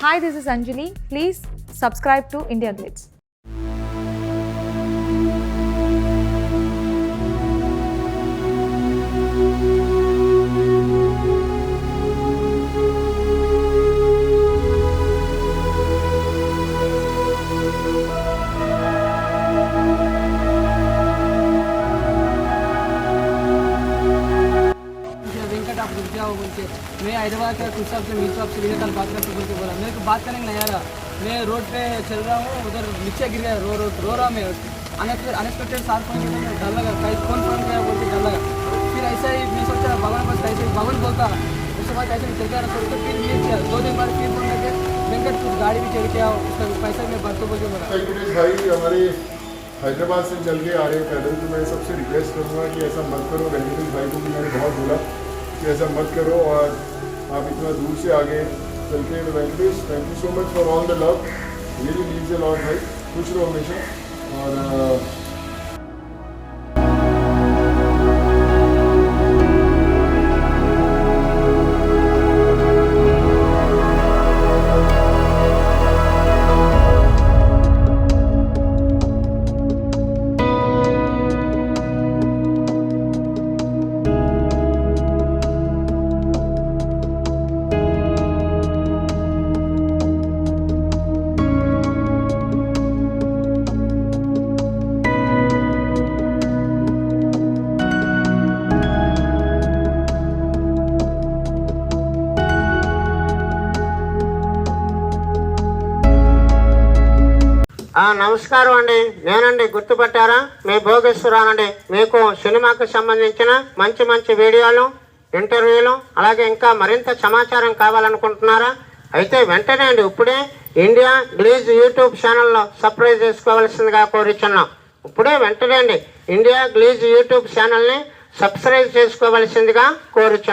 Hi, this is Anjali. Please subscribe to India Glitz. रुक बोल के। मैं हैदराबाद का कुछ साहब से मीर साहब से वीडियो कॉल बात करते बोल के बोला। मेरे को बात करने नहीं आ रहा मैं रोड पे चल रहा हूँ, उधर नीचे गिर गया, रो रो रो रहा मैं। अनएक्सपेक्टेड सार फ़ोन डर लगा, कहीं कौन फ़ोन किया बोल के डर लगा। फिर ऐसा ही मैं सोचा, भगवान ऐसे ही भगवान बोलता। उसके बाद ही चल गया के फिर ये किया। दो दिन बाद फिर फ़ोन करके वेंकट कुछ गाड़ी भी चढ़ के आओ उसका पैसा मैं भरते बोल के बोला। हैदराबाद से चल के आ रहे हैं पैदल। तो मैं सबसे रिक्वेस्ट करूँगा कि ऐसा मत करो वेंकटेश भाई को भी मैंने बहुत बोला। कि ऐसा मत करो और आप इतना दूर से आगे चल के thank you so much for all the love really means a lot भाई खुश रहो हमेशा। और నమస్కారం అండి. నేనండి గుర్తుపట్టారా? మీ భోగేశ్వరానండి. మీకు సినిమాకు సంబంధించిన మంచి మంచి వీడియోలు ఇంటర్వ్యూలు అలాగే ఇంకా మరింత సమాచారం కావాలనుకుంటున్నారా? అయితే వెంటనే అండి ఇప్పుడే ఇండియా గ్లీజ్ యూట్యూబ్ ఛానల్లో సబ్స్క్రైబ్ చేసుకోవాల్సిందిగా కోరుచున్నాం. ఇప్పుడే వెంటనే అండి ఇండియా గ్లీజ్ యూట్యూబ్ ఛానల్ని సబ్స్క్రైబ్ చేసుకోవలసిందిగా కోరుచున్నాం.